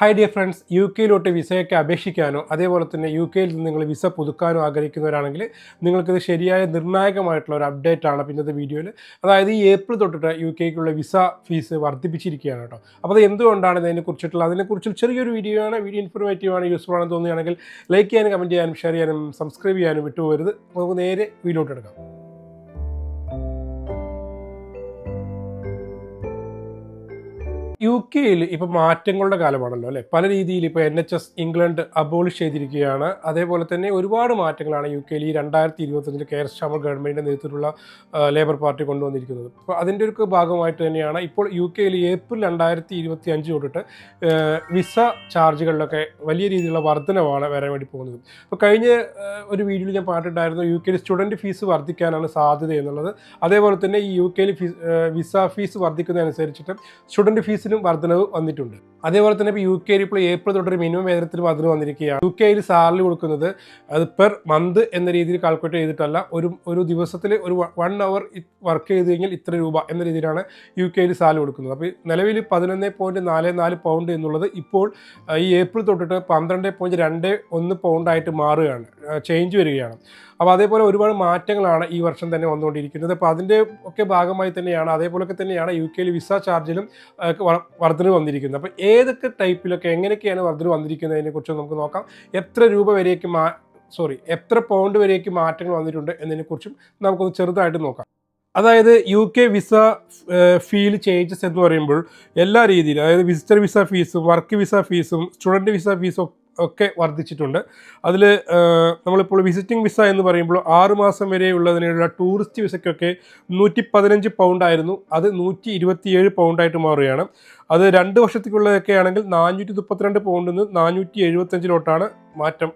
Hi dear friends U കെയിലോട്ട് വിസയൊക്കെ അപേക്ഷിക്കാനോ അതേപോലെ തന്നെ യു കെയിൽ നിന്ന് നിങ്ങൾ വിസ പുതുക്കാനോ ആഗ്രഹിക്കുന്നവരാണെങ്കിൽ നിങ്ങൾക്കിത് ശരിയായ നിർണായകമായിട്ടുള്ള ഒരു അപ്ഡേറ്റ് ആണ് ഇന്നത്തെ വീഡിയോയിൽ അതായത് ഈ ഏപ്രിൽ തൊട്ടിട്ട് യു കെക്കുള്ള വിസ ഫീസ് വർദ്ധിപ്പിച്ചിരിക്കുകയാണ് കേട്ടോ. അപ്പോൾ അത് എന്തുകൊണ്ടാണ് ഇതിനെക്കുറിച്ചിട്ടുള്ള അതിനെക്കുറിച്ച് ചെറിയൊരു വീഡിയോ ആണ് വീഡിയോ ഇൻഫോർമേറ്റീവ് ആണ് യൂസ്ഫുൾ ആണെന്ന് തോന്നുകയാണെങ്കിൽ ലൈക്ക് ചെയ്യാനും കമന്റ് ചെയ്യാനും ഷെയർ ചെയ്യാനും സബ്സ്ക്രൈബ് ചെയ്യാനും വിട്ടുപോകരുത്. നമുക്ക് നേരെ വീഡിയോട്ട് എടുക്കാം. യു കെയിൽ ഇപ്പോൾ മാറ്റങ്ങളുടെ കാലമാണല്ലോ അല്ലേ? പല രീതിയിൽ ഇപ്പോൾ N H S England abolish ചെയ്തിരിക്കുകയാണ്. അതേപോലെ തന്നെ ഒരുപാട് മാറ്റങ്ങളാണ് യു കെയിൽ ഈ രണ്ടായിരത്തി ഇരുപത്തഞ്ചിൽ കെയർ സ്റ്റാമർ ഗവൺമെന്റിന്റെ നേതൃത്വത്തിലുള്ള ലേബർ പാർട്ടി കൊണ്ടുവന്നിരിക്കുന്നത്. അപ്പോൾ അതിന്റെ ഒരു ഭാഗമായിട്ട് തന്നെയാണ് ഇപ്പോൾ യു കെയിൽ ഏപ്രിൽ രണ്ടായിരത്തി ഇരുപത്തി അഞ്ച് തൊട്ടിട്ട് വിസ ചാർജുകളിലൊക്കെ വലിയ രീതിയിലുള്ള വർധനവാണ് വരാൻ വേണ്ടി പോകുന്നത്. അപ്പോൾ കഴിഞ്ഞ ഒരു വീഡിയോയിൽ ഞാൻ പറഞ്ഞിട്ടുണ്ടായിരുന്നു യു കെയിൽ സ്റ്റുഡന്റ് ഫീസ് വർദ്ധിക്കാനാണ് സാധ്യത എന്നുള്ളത്. അതേപോലെ തന്നെ ഈ യു കെയിൽ ഫീസ് വിസ ഫീസ് വർദ്ധിക്കുന്നതനുസരിച്ചിട്ട് സ്റ്റുഡന്റ് ഫീസിനും വർധനവ് വന്നിട്ടുണ്ട്. അതേപോലെ തന്നെ ഇപ്പോൾ യു കെയിൽ ഇപ്പോൾ ഏപ്രിൽ തൊട്ട് ഒരു മിനിമം വേതനത്തിൽ വർധന വന്നിരിക്കുകയാണ് യു കെയിൽ സാലറി കൊടുക്കുന്നത് അത് പെർ മന്ത് എന്ന രീതിയിൽ കാൽക്കുലേറ്റ് ചെയ്തിട്ടല്ല ഒരു ഒരു ദിവസത്തിൽ ഒരു വൺ അവർ വർക്ക് ചെയ്ത് കഴിഞ്ഞാൽ ഇത്ര രൂപ എന്ന രീതിയിലാണ് യു കെയിൽ സാലറി കൊടുക്കുന്നത്. അപ്പോൾ നിലവിൽ പതിനൊന്ന് പോയിന്റ് നാല് നാല് പൗണ്ട് എന്നുള്ളത് ഇപ്പോൾ ഈ ഏപ്രിൽ തൊട്ടിട്ട് പന്ത്രണ്ട് പോയിന്റ് രണ്ട് ഒന്ന് പൗണ്ടായിട്ട് മാറുകയാണ് ചേഞ്ച് വരികയാണ്. അപ്പോൾ അതേപോലെ ഒരുപാട് മാറ്റങ്ങളാണ് ഈ വർഷം തന്നെ വന്നുകൊണ്ടിരിക്കുന്നത്. അപ്പോൾ അതിന്റെ ഒക്കെ ഭാഗമായി തന്നെയാണ് അതേപോലെയൊക്കെ തന്നെയാണ് യു കെയിൽ വിസ ചാർജിലും വർധന വന്നിരിക്കുന്നത്. അപ്പോൾ ഏതൊക്കെ ടൈപ്പിലൊക്കെ എങ്ങനെയൊക്കെയാണ് വർധന വന്നിരിക്കുന്നതിനെ കുറിച്ച് നമുക്ക് നോക്കാം. എത്ര രൂപ വരെയൊക്കെ മാ സോറി എത്ര പൗണ്ട് വരെയൊക്കെ മാറ്റങ്ങൾ വന്നിട്ടുണ്ട് എന്നതിനെക്കുറിച്ചും നമുക്കൊന്ന് ചെറുതായിട്ട് നോക്കാം. അതായത് U K visa fee changes എന്ന് പറയുമ്പോൾ എല്ലാ രീതിയിലും അതായത് വിസിറ്റർ വിസ ഫീസും വർക്ക് വിസ ഫീസും സ്റ്റുഡന്റ് വിസ ഫീസും ഒക്കെ വർദ്ധിച്ചിട്ടുണ്ട്. അതിൽ നമ്മളിപ്പോൾ വിസിറ്റിംഗ് വിസ എന്ന് പറയുമ്പോൾ ആറ് മാസം വരെയുള്ളതിനുള്ള ടൂറിസ്റ്റ് വിസയ്ക്കൊക്കെ നൂറ്റി പതിനഞ്ച് പൗണ്ടായിരുന്നു അത് നൂറ്റി ഇരുപത്തിയേഴ് പൗണ്ടായിട്ട് മാറുകയാണ്. അത് രണ്ട് വർഷത്തേക്കുള്ളതൊക്കെ ആണെങ്കിൽ നാനൂറ്റി മുപ്പത്തിരണ്ട് പൗണ്ടിൽ നിന്ന് നാനൂറ്റി എഴുപത്തഞ്ചിലോട്ടാണ് മാറ്റം.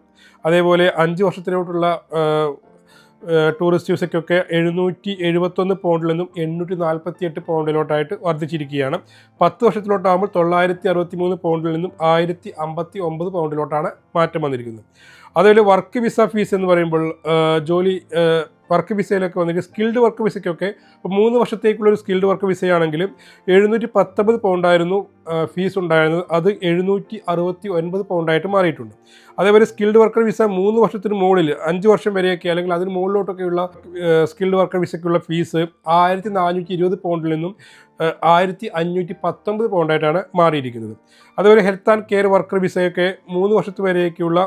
അതേപോലെ അഞ്ച് വർഷത്തിലോട്ടുള്ള ടൂറിസ്റ്റ് വിസയ്ക്കൊക്കെ എഴുന്നൂറ്റി എഴുപത്തൊന്ന് പൗണ്ടിൽ നിന്നും എണ്ണൂറ്റി നാൽപ്പത്തി എട്ട് പൗണ്ടിലോട്ടായിട്ട് വർദ്ധിച്ചിരിക്കുകയാണ്. പത്ത് വർഷത്തിലോട്ടാകുമ്പോൾ തൊള്ളായിരത്തി അറുപത്തി മൂന്ന് പൗണ്ടിൽ നിന്നും ആയിരത്തി അമ്പത്തി ഒമ്പത് പൗണ്ടിലോട്ടാണ് മാറ്റം വന്നിരിക്കുന്നത്. അതേപോലെ വർക്ക് വിസ ഫീസ് എന്ന് പറയുമ്പോൾ ജോലി വർക്ക് വിസയിലൊക്കെ വന്നിട്ട് സ്കിൽഡ് വർക്ക് വിസയ്ക്കൊക്കെ ഇപ്പോൾ മൂന്ന് വർഷത്തേക്കുള്ള ഒരു സ്കിൽഡ് വർക്ക് വിസയാണെങ്കിൽ എഴുന്നൂറ്റി പത്തൊമ്പത് പൗണ്ടായിരുന്നു ഫീസ് ഉണ്ടായിരുന്നത്. അത് എഴുന്നൂറ്റി അറുപത്തി ഒൻപത് പൗണ്ടായിട്ട് മാറിയിട്ടുണ്ട്. അതേപോലെ സ്കിൽഡ് വർക്കർ വിസ മൂന്ന് വർഷത്തിന് മുകളിൽ അഞ്ച് വർഷം വരെയൊക്കെ അല്ലെങ്കിൽ അതിന് മുകളിലോട്ടൊക്കെയുള്ള സ്കിൽഡ് വർക്കർ വിസയ്ക്കുള്ള ഫീസ് ആയിരത്തി നാനൂറ്റി ഇരുപത് പൗണ്ടിൽ നിന്നും ആയിരത്തി അഞ്ഞൂറ്റി പത്തൊമ്പത് പൗണ്ടായിട്ടാണ് മാറിയിരിക്കുന്നത്. അതുപോലെ ഹെൽത്ത് ആൻഡ് കെയർ വർക്കർ വിസയൊക്കെ മൂന്ന് വർഷത്ത് വരെയൊക്കെയുള്ള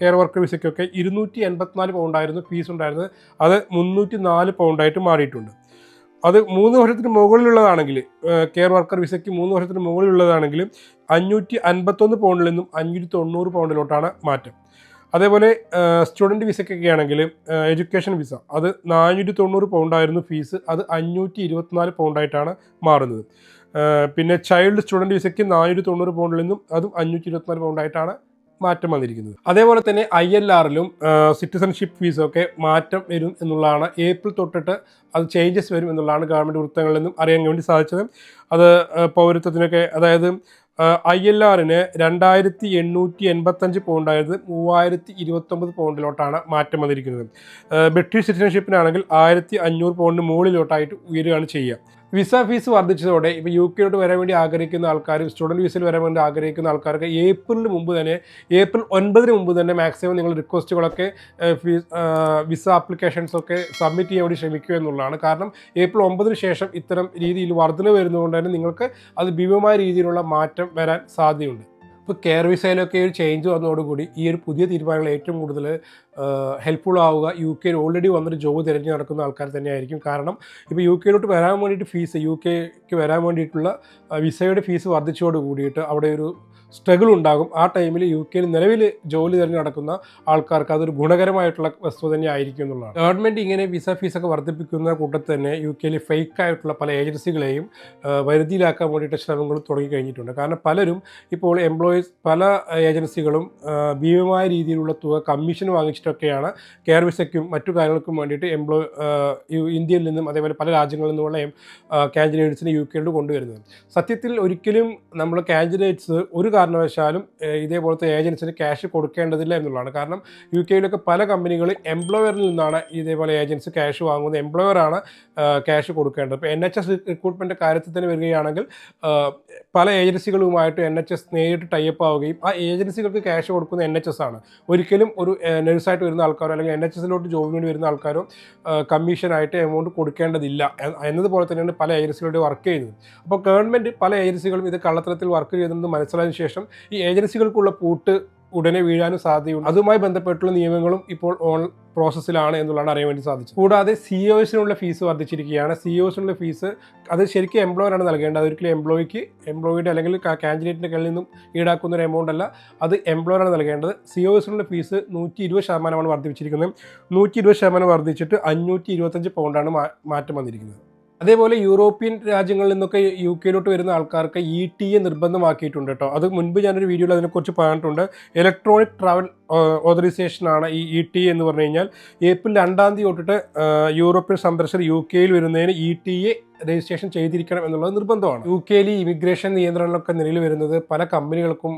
കെയർ വർക്കർ വിസയ്ക്കൊക്കെ ഇരുന്നൂറ്റി എൺപത്തിനാല് പൗണ്ടായിരുന്നു ഫീസ് ഉണ്ടായിരുന്നത്. അത് മുന്നൂറ്റി നാല് പൗണ്ടായിട്ട് മാറിയിട്ടുണ്ട്. അത് മൂന്ന് വർഷത്തിന് മുകളിലുള്ളതാണെങ്കിൽ കെയർ വർക്കർ വിസയ്ക്ക് മൂന്ന് വർഷത്തിന് മുകളിലുള്ളതാണെങ്കിൽ അഞ്ഞൂറ്റി അൻപത്തൊന്ന് പൗണ്ടിൽ നിന്നും അഞ്ഞൂറ്റി തൊണ്ണൂറ് പൗണ്ടിലോട്ടാണ് മാറ്റം. അതേപോലെ സ്റ്റുഡന്റ് വിസയ്ക്കൊക്കെ ആണെങ്കിൽ എഡ്യൂക്കേഷൻ വിസ അത് നാനൂറ്റി തൊണ്ണൂറ് പൗണ്ടായിരുന്നു ഫീസ് അത് അഞ്ഞൂറ്റി ഇരുപത്തിനാല് പൗണ്ടായിട്ടാണ് മാറുന്നത്. പിന്നെ ചൈൽഡ് സ്റ്റുഡന്റ് വിസയ്ക്ക് നാനൂറ്റി തൊണ്ണൂറ് പൗണ്ടിൽ നിന്നും അതും അഞ്ഞൂറ്റി ഇരുപത്തിനാല് പൗണ്ടായിട്ടാണ് മാറ്റം വന്നിരിക്കുന്നത്. അതേപോലെ തന്നെ ഐ എൽ ആറിലും സിറ്റിസൺഷിപ്പ് ഫീസൊക്കെ മാറ്റം വരും എന്നുള്ളതാണ്. ഏപ്രിൽ തൊട്ടിട്ട് അത് ചേഞ്ചസ് വരും എന്നുള്ളതാണ് ഗവൺമെന്റ് വൃത്തങ്ങളിൽ നിന്നും അറിയാൻ വേണ്ടി സാധിച്ചത്. അത് പൗരത്വത്തിനൊക്കെ അതായത് ഐ എൽ ആറിന് രണ്ടായിരത്തി എണ്ണൂറ്റി എൺപത്തഞ്ച് പൗണ്ടായിരുന്നത് മൂവായിരത്തി ഇരുപത്തൊമ്പത് പൗണ്ടിലോട്ടാണ് മാറ്റം വന്നിരിക്കുന്നത്. ബ്രിട്ടീഷ് സിറ്റിസൺഷിപ്പിനാണെങ്കിൽ ആയിരത്തി അഞ്ഞൂറ് പൗണ്ടിന് മുകളിലോട്ടായിട്ട് ഉയരുകയാണ് ചെയ്യുക. വിസ ഫീസ് വർദ്ധിച്ചതോടെ ഇപ്പോൾ യു കെയിലോട്ട് വരാൻ വേണ്ടി ആഗ്രഹിക്കുന്ന ആൾക്കാരും സ്റ്റുഡന്റ് വിസയിൽ വരാൻ വേണ്ടി ആഗ്രഹിക്കുന്ന ആൾക്കാർക്ക് ഏപ്രിലിന് മുമ്പ് തന്നെ ഏപ്രിൽ ഒൻപതിന് മുമ്പ് തന്നെ മാക്സിമം നിങ്ങൾ റിക്വസ്റ്റുകളൊക്കെ ഫീസ് വിസ ആപ്ലിക്കേഷൻസൊക്കെ സബ്മിറ്റ് ചെയ്യാൻ വേണ്ടി ശ്രമിക്കുക എന്നുള്ളതാണ്. കാരണം ഏപ്രിൽ ഒമ്പതിന് ശേഷം ഇത്തരം രീതിയിൽ വർധന വരുന്നതുകൊണ്ട് തന്നെ നിങ്ങൾക്ക് അത് ഭീമമായ രീതിയിലുള്ള മാറ്റം വരാൻ സാധ്യതയുണ്ട്. ഇപ്പോൾ കെയർ വിസയിലൊക്കെ ഒരു ചേഞ്ച് വന്നതോടുകൂടി ഈ ഒരു പുതിയ തീരുമാനങ്ങൾ ഏറ്റവും കൂടുതൽ ഹെൽപ്ഫുൾ ആവുക. യു കെയിൽ ഓൾറെഡി വന്നൊരു ജോബ് തിരഞ്ഞു നടക്കുന്ന ആൾക്കാർ തന്നെയായിരിക്കും. കാരണം ഇപ്പോൾ യു കെയിലോട്ട് വരാൻ വേണ്ടിയിട്ട് ഫീസ് യു കെക്ക് വരാൻ വേണ്ടിയിട്ടുള്ള വിസയുടെ ഫീസ് വർദ്ധിച്ചോട് കൂടിയിട്ട് അവിടെ ഒരു സ്ട്രഗിൾ ഉണ്ടാകും. ആ ടൈമിൽ യു കെയിൽ നിലവിൽ ജോലി തിരഞ്ഞു നടക്കുന്ന ആൾക്കാർക്ക് അതൊരു ഗുണകരമായിട്ടുള്ള വസ്തു തന്നെ ആയിരിക്കും എന്നുള്ളതാണ്. ഗവൺമെന്റ് ഇങ്ങനെ വിസ ഫീസൊക്കെ വർദ്ധിപ്പിക്കുന്ന കൂട്ടത്തിൽ തന്നെ യു കെയിൽ ഫേക്ക് ആയിട്ടുള്ള പല ഏജൻസികളെയും വരുതിയിലാക്കാൻ വേണ്ടിയിട്ട് ശ്രമങ്ങൾ തുടങ്ങി കഴിഞ്ഞിട്ടുണ്ട്. കാരണം പലരും ഇപ്പോൾ എംപ്ലോയീസ് പല ഏജൻസികളും ഭീമമായ രീതിയിലുള്ള തുക കമ്മീഷൻ വാങ്ങിച്ചിട്ടൊക്കെയാണ് കെയർ വിസയ്ക്കും മറ്റു കാര്യങ്ങൾക്കും വേണ്ടിയിട്ട് എംപ്ലോ ഇന്ത്യയിൽ നിന്നും അതേപോലെ പല രാജ്യങ്ങളിൽ നിന്നുമുള്ള കാൻഡിഡേറ്റ്സിനെ യു കെയിലോട്ട് കൊണ്ടുവരുന്നത്. സത്യത്തിൽ ഒരിക്കലും നമ്മൾ കാൻഡിഡേറ്റ്സ് ഒരു കാരണവശാലും ഇതേപോലത്തെ ഏജൻസിന് ക്യാഷ് കൊടുക്കേണ്ടതില്ല എന്നുള്ളതാണ്. കാരണം യു കെയിലൊക്കെ പല കമ്പനികൾ എംപ്ലോയറിൽ നിന്നാണ് ഇതേപോലെ ഏജൻസി ക്യാഷ് വാങ്ങുന്നത്. എംപ്ലോയറാണ് ക്യാഷ് കൊടുക്കേണ്ടത്. ഇപ്പോൾ എൻ എച്ച് എസ് റിക്രൂട്ട്മെന്റ് കാര്യത്തിൽ തന്നെ വരികയാണെങ്കിൽ പല ഏജൻസികളുമായിട്ട് എൻ എച്ച് എസ് നേരിട്ട് ടൈപ്പ് ആവുകയും ആ ഏജൻസികൾക്ക് ക്യാഷ് കൊടുക്കുന്ന എൻ എച്ച് എസ് ആണ്. ഒരിക്കലും ഒരു നഴ്സായിട്ട് വരുന്ന ആൾക്കാരോ അല്ലെങ്കിൽ എൻ എച്ച് എസിലോട്ട് ജോബിന് വേണ്ടി വരുന്ന ആൾക്കാരോ കമ്മീഷനായിട്ട് എമൗണ്ട് കൊടുക്കേണ്ടതില്ല. എന്നതുപോലെ തന്നെയാണ് പല ഏജൻസികളുടെ വർക്ക് ചെയ്യുന്നത്. അപ്പോൾ ഗവൺമെന്റ് പല ഏജൻസികളും ഇത് കള്ളത്തരത്തിൽ വർക്ക് ചെയ്തതെന്ന് മനസ്സിലായതിനു ശേഷം ഈ ഏജൻസികൾക്കുള്ള പൂട്ട് ഉടനെ വീഴാനും സാധ്യതയുണ്ട്. അതുമായി ബന്ധപ്പെട്ടുള്ള നിയമങ്ങളും ഇപ്പോൾ ഓൺ പ്രോസസ്സിലാണ് എന്നുള്ളതാണ് അറിയാൻ വേണ്ടി സാധിച്ചത്. കൂടാതെ സി ഒസിനുള്ള ഫീസ് വർദ്ധിച്ചിരിക്കുകയാണ്. സി ഒസിനുള്ള ഫീസ് അത് ശരിക്കും എംപ്ലോയറാണ് നൽകേണ്ടത്. അതൊരിക്കലും എംപ്ലോയിക്ക് എംപ്ലോയിയുടെ അല്ലെങ്കിൽ കാൻഡിഡേറ്റിന്റെ കയ്യിൽ നിന്നും ഈടാക്കുന്ന ഒരു എമൗണ്ട് അല്ല. അത് എംപ്ലോയറാണ് നൽകേണ്ടത്. സി ഒസിനുള്ള ഫീസ് നൂറ്റി ഇരുപത് ശതമാനമാണ് വർദ്ധിപ്പിച്ചിരിക്കുന്നത്. നൂറ്റി ഇരുപത് ശതമാനം വർദ്ധിച്ചിട്ട് അഞ്ഞൂറ്റി ഇരുപത്തഞ്ച് പൗണ്ടാണ് മാറ്റം വന്നിരിക്കുന്നത്. അതേപോലെ യൂറോപ്യൻ രാജ്യങ്ങളിൽ നിന്നൊക്കെ യു കെയിലോട്ട് വരുന്ന ആൾക്കാർക്ക് ഇ ടി എ നിർബന്ധമാക്കിയിട്ടുണ്ട് കേട്ടോ. അത് മുൻപ് ഞാനൊരു വീഡിയോയിൽ അതിനെക്കുറിച്ച് പറഞ്ഞിട്ടുണ്ട്. ഇലക്ട്രോണിക് ട്രാവൽ ഓതറൈസേഷൻ ആണ് ഈ ഇ ടി എന്ന് പറഞ്ഞു കഴിഞ്ഞാൽ ഏപ്രിൽ രണ്ടാം തീയതി തൊട്ടിട്ട് യൂറോപ്യൻ സന്ദർശകർ യു കെയിൽ വരുന്നതിന് ഇ ടി എ രജിസ്ട്രേഷൻ ചെയ്തിരിക്കണം എന്നുള്ളത് നിർബന്ധമാണ്. യു കെയിൽ ഇമിഗ്രേഷൻ നിയന്ത്രണങ്ങളൊക്കെ നിലയിൽ വരുന്നത് പല കമ്പനികൾക്കും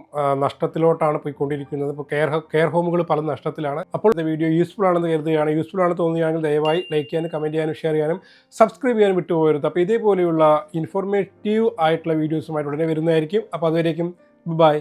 നഷ്ടത്തിലോട്ടാണ് പോയിക്കൊണ്ടിരിക്കുന്നത്. ഇപ്പോൾ കെയർ കെയർ ഹോമുകൾ പല നഷ്ടത്തിലാണ്. അപ്പോൾ വീഡിയോ യൂസ്ഫുൾ ആണെന്ന് കരുതുകയാണ്. യൂസ്ഫുൾ ആണെന്ന് തോന്നുകയാണെങ്കിൽ ദയവായി ലൈക്ക് ചെയ്യാനും കമന്റ് ചെയ്യാനും ഷെയർ ചെയ്യാനും സബ്സ്ക്രൈബ് ചെയ്യാനും വിട്ടുപോകരുത്. അപ്പോൾ ഇതേപോലെയുള്ള ഇൻഫോർമേറ്റീവ് ആയിട്ടുള്ള വീഡിയോസുമായിട്ട് ഉടനെ വരുന്നതായിരിക്കും. അപ്പോൾ അതുവരേക്കും ബൈ